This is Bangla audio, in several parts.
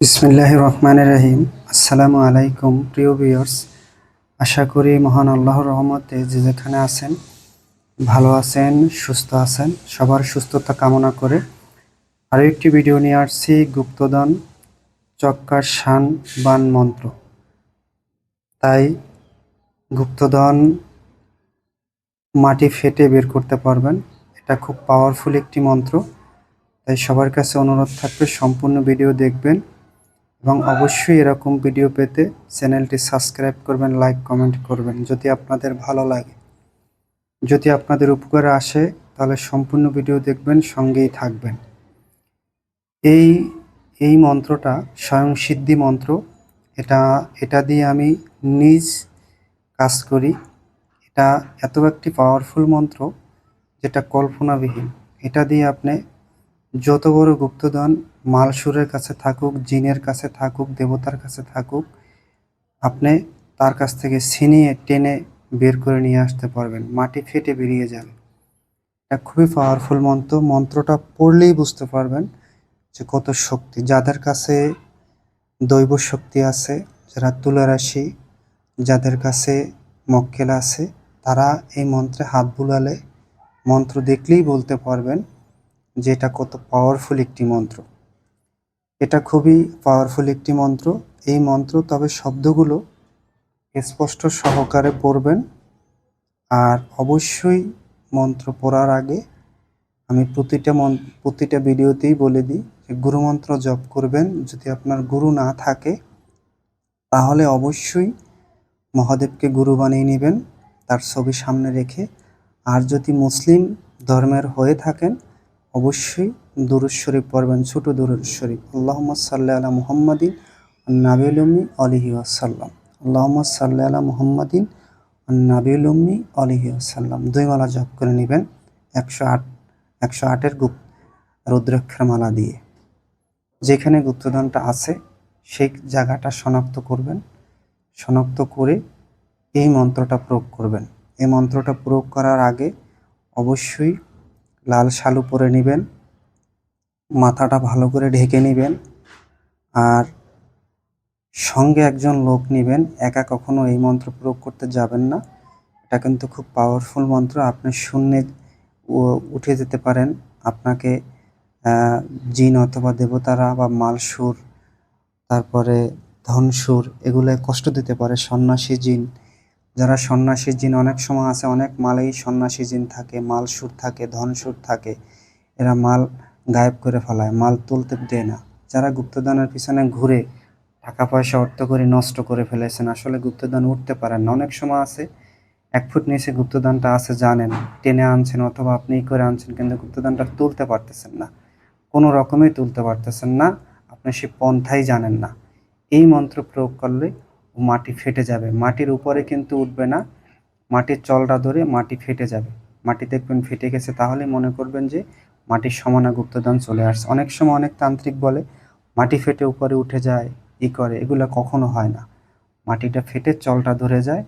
বিসমিল্লাহ রহমান রহিম। আসসালামু আলাইকুম, প্রিয় ভিউয়ার্স। আশা করি মহান আল্লাহর রহমতে যে যেখানে আছেন, ভালো আছেন, সুস্থ আছেন, সবার সুস্থতা কামনা করে আরও একটি ভিডিও নিয়ে আসছি, গুপ্তধন চক্কার শান বান মন্ত্র। তাই গুপ্তধন মাটি ফেটে বের করতে পারবেন। এটা খুব পাওয়ারফুল একটি মন্ত্র। তাই সবার কাছে অনুরোধ থাকবে, সম্পূর্ণ ভিডিও দেখবেন। এবং অবশ্যই এরকম ভিডিও পেতে চ্যানেলটি সাবস্ক্রাইব করবেন লাইক কমেন্ট করবেন। যদি আপনাদের ভালো লাগে, যদি আপনাদের উপকারে আসে, তাহলে সম্পূর্ণ ভিডিও দেখবেন, সঙ্গেই থাকবেন। এই এই মন্ত্রটা স্বয়ং সিদ্ধি মন্ত্র। এটা এটা দিয়ে আমি নিজ কাজ করি। এটা এত একটি পাওয়ারফুল মন্ত্র যেটা কল্পনাবিহীন। এটা দিয়ে আপনি যত বড় গুপ্তধন মালসুরের কাছে থাকুক, জিনের কাছে থাকুক, দেবতার কাছে থাকুক, আপনি তার কাছ থেকে ছিনিয়ে টেনে বের করে নিয়ে আসতে পারবেন। মাটি ফেটে বেরিয়ে যাবে। এটা খুবই পাওয়ারফুল মন্ত্র। মন্ত্রটা পড়লেই বুঝতে পারবেন যে কত শক্তি। যাদের কাছে দৈব শক্তি আছে, যারা তুলা রাশি যাদের কাছে মক্কেল আছে, তারা এই মন্ত্রে হাত বুলালে মন্ত্র দেখলেই বলতে পারবেন যে এটা কত পাওয়ারফুল একটি মন্ত্র। এটা খুবই পাওয়ারফুল একটি মন্ত্র। এই মন্ত্র তবে শব্দগুলো স্পষ্ট সহকারে পড়বেন। আর অবশ্যই মন্ত্র পড়ার আগে আমি প্রতিটা মন, প্রতিটা ভিডিওতেই বলে দিই যে গুরুমন্ত্র জপ করবেন। যদি আপনার গুরু না থাকে, তাহলে অবশ্যই মহাদেবকে গুরু বানিয়ে নেবেন, তার ছবি সামনে রেখে। আর যদি মুসলিম ধর্মের হয়ে থাকেন অবশ্যই দুরুদ শরীফ পড়বেন, ছোট দুরুদ শরীফ। আল্লাহম্মদ সাল্লাহ আলা মুহাম্মাদিন নাবিউলমি আলিহি আসাল্লাম আল্লাহম্মদ সাল্লাহ আলা মুহাম্মাদিন নাবিউলমি আলিহি আসাল্লাম দুই মালা জপ করে নেবেন, একশো আট, একশো আটের গুপ রুদ্রাক্ষর মালা দিয়ে। যেখানে গুপ্তদানটা আছে, সেই জায়গাটা শনাক্ত করবেন। শনাক্ত করে এই মন্ত্রটা প্রয়োগ করবেন। এই মন্ত্রটা প্রয়োগ করার আগে অবশ্যই লাল শালু পরে নেবেন, মাথাটা ভালো করে ঢেকে নেবেন আর সঙ্গে একজন লোক নেবেন। একা কখনো এই মন্ত্র প্রয়োগ করতে যাবেন না। এটা কিন্তু খুব পাওয়ারফুল মন্ত্র। আপনি শূন্যে উঠে যেতে পারেন। আপনাকে জিন অথবা দেবতারা বা মালসুর, তারপরে ধনসুর এগুলো কষ্ট দিতে পারে সন্ন্যাসী জিন। যারা সন্ন্যাসী জিন, অনেক সময় আছে অনেক মালেই সন্ন্যাসী জিন থাকে, মাল সুর থাকে, ধন সুর থাকে। এরা মাল গায়েব করে ফেলায়, মাল তুলতে দেয় না। যারা গুপ্তদানের পিছনে ঘুরে টাকা পয়সা, অর্থ করে নষ্ট করে ফেলেছেন, আসলে গুপ্তদান উঠতে পারেন না। অনেক সময় আছে, এক ফুট নিচে গুপ্তদানটা আছে, জানেন, টেনে আনছেন অথবা আপনিই করে আনছেন, কিন্তু গুপ্তদানটা তুলতে পারতেছেন না। কোনো রকমেই তুলতে পারতেছেন না, আপনি সে পন্থাই জানেন না। এই মন্ত্র প্রয়োগ করলে মাটি ফেটে যাবে। মাটির উপরে কিন্তু উঠবে না। মাটির চলটা ধরে মাটি ফেটে যাবে। মাটি দেখবেন ফেটে গেছে তাহলে মনে করবেন যে মাটির সমানা গুপ্তদান চলে আসছে। অনেক সময় অনেক তান্ত্রিক বলে, মাটি ফেটে উপরে উঠে যায়, ই করে, এগুলো কখনো হয় না। মাটিটা ফেটে চলটা ধরে যায়।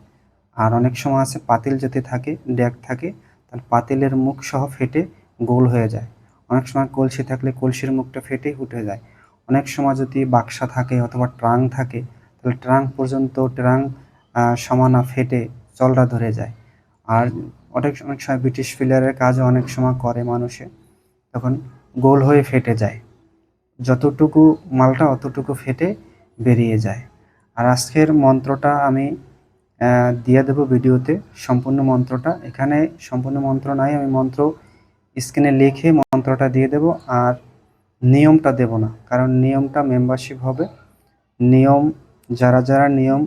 আর অনেক সময় আছে, পাতিল যদি থাকে ড্যাক থাকে, তাহলে পাতিলের মুখ সহ ফেটে গোল হয়ে যায়। অনেক সময় কলসি থাকলে কলসির মুখটা ফেটে উঠে যায়। অনেক সময় যদি বাক্সা থাকে অথবা ট্রাং থাকে তাহলে ট্রাং পর্যন্ত ট্রাং আহ, সমানা ফেটে চলটা ধরে যায়। আর অনেক অনেক সময় ব্রিটিশ ফিলারের কাজও অনেক সময় করে মানুষে। তখন গোল হয়ে ফেটে যায়। যতটুকু মালটা অতটুকু ফেটে বেরিয়ে যায়। আর আজকের মন্ত্রটা আমি দিয়ে দেবো ভিডিওতে। সম্পূর্ণ মন্ত্রটা এখানে সম্পূর্ণ মন্ত্র নাই আমি মন্ত্র স্ক্রিনে লিখে মন্ত্রটা দিয়ে দেব। আর নিয়মটা দেব না কারণ নিয়মটা মেম্বারশিপ হবে। নিয়ম যারা যারা নিয়ম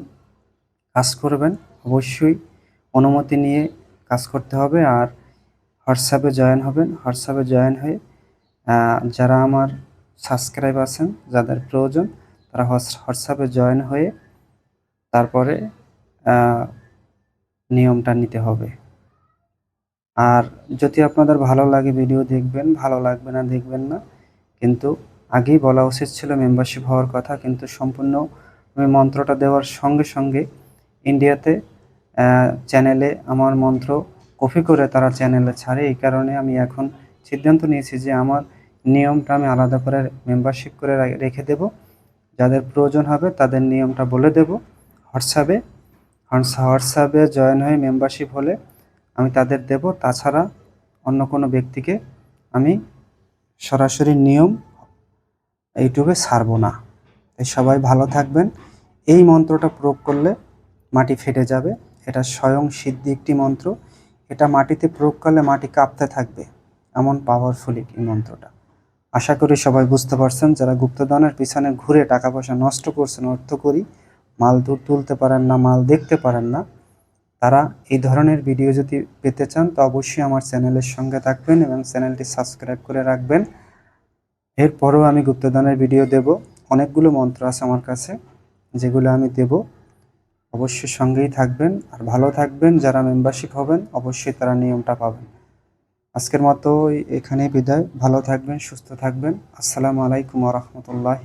কাজ করবেন, অবশ্যই অনুমতি নিয়ে কাজ করতে হবে। আর হোয়াটসঅ্যাপে জয়েন হবেন। হোয়াটসঅ্যাপে জয়েন হয়ে যারা আমার সাবস্ক্রাইব আছেন, যাদের প্রয়োজন, তারা হোয়াটসঅ্যাপে জয়েন হয়ে তারপরে নিয়মটা নিতে হবে। আর যদি আপনাদের ভালো লাগে ভিডিও দেখবেন, ভালো লাগবে না দেখবেন না, কিন্তু আগেই বলা উচিত ছিল মেম্বারশিপ হওয়ার কথা, কিন্তু সম্পূর্ণ আমি মন্ত্রটা দেওয়ার সঙ্গে সঙ্গে ইন্ডিয়াতে চ্যানেলে আমার মন্ত্র কপি করে তারা চ্যানেলে ছাড়ে। এই কারণে আমি এখন সিদ্ধান্ত নিয়েছি যে আমার নিয়মটা আমি আলাদা করে মেম্বারশিপ করে রেখে দেব। যাদের প্রয়োজন হবে তাদের নিয়মটা বলে দেব। হোয়াটসঅ্যাপে হোয়াটসঅ্যাপে জয়েন হয়ে মেম্বারশিপ হলে আমি তাদের দেব। তাছাড়া অন্য কোনো ব্যক্তিকে আমি সরাসরি নিয়ম ইউটিউবে ছাড়ব না। সবাই ভালো থাকবেন। এই মন্ত্রটা প্রয়োগ করলে মাটি ফেটে যাবে। এটা স্বয়ং সিদ্ধি একটি মন্ত্র। এটা মাটিতে প্রয়োগ করলে মাটি কাঁপতে থাকবে। এমন পাওয়ারফুল এই মন্ত্রটা। আশা করি সবাই বুঝতে পারছেন, যারা গুপ্তধনের পিছনে ঘুরে টাকা পয়সা নষ্ট করছেন, অর্থ করি, মাল দূর তুলতে পারেন না, মাল দেখতে পারেন না, তারা এই ধরনের ভিডিও যদি পেতে চান, তো অবশ্যই আমার চ্যানেলের সঙ্গে থাকবেন এবং চ্যানেলটি সাবস্ক্রাইব করে রাখবেন। এরপরেও আমি গুপ্তধনের ভিডিও দেব। অনেকগুলো মন্ত্র আছে আমার কাছে, যেগুলো আমি দেব। অবশ্যই সঙ্গেই থাকবেন আর ভালো থাকবেন, যারা মেম্বারশিপ হবেন, অবশ্যই তারা নিয়মটা পাবেন। আজকের মতো এখানে বিদায়। ভালো থাকবেন, সুস্থ থাকবেন। আসসালামু আলাইকুম রহমতুল্লাহ